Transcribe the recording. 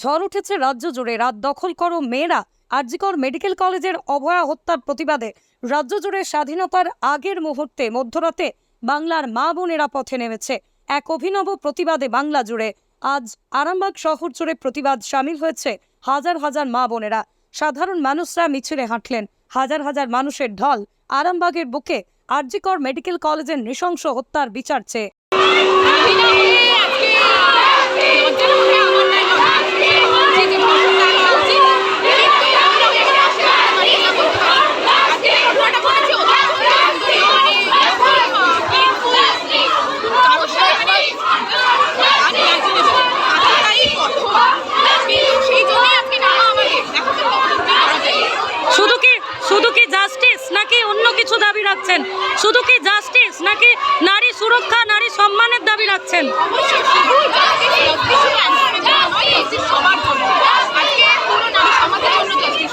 ঝড় উঠেছে রাজ্য জুড়ে। রাত দখল করো মেয়েরা। আরজিকর মেডিকেল কলেজের অভয়া হত্যার প্রতিবাদে রাজ্য জুড়ে স্বাধীনতার আগের মুহূর্তে মধ্যরাতে বাংলার মা বোনেরা পথে নেমেছে। এক অভিনব প্রতিবাদে বাংলা জুড়ে আজ আরামবাগ শহর জুড়ে প্রতিবাদ সামিল হয়েছে হাজার হাজার মা বোনেরা। সাধারণ মানুষরা মিছিলে হাঁটলেন। হাজার হাজার মানুষের ঢল আরামবাগের বুকে আরজিকর মেডিকেল কলেজের নৃশংস হত্যার বিচার চেয়ে। শুধু কি জাস্টিস নাকি অন্য কিছু দাবি রাখছেন? শুধু কি জাস্টিস নাকি নারী সুরক্ষা, নারী সম্মানের দাবি রাখছেন? আজকে পুরো নারী সমাজের জন্য জাস্টিস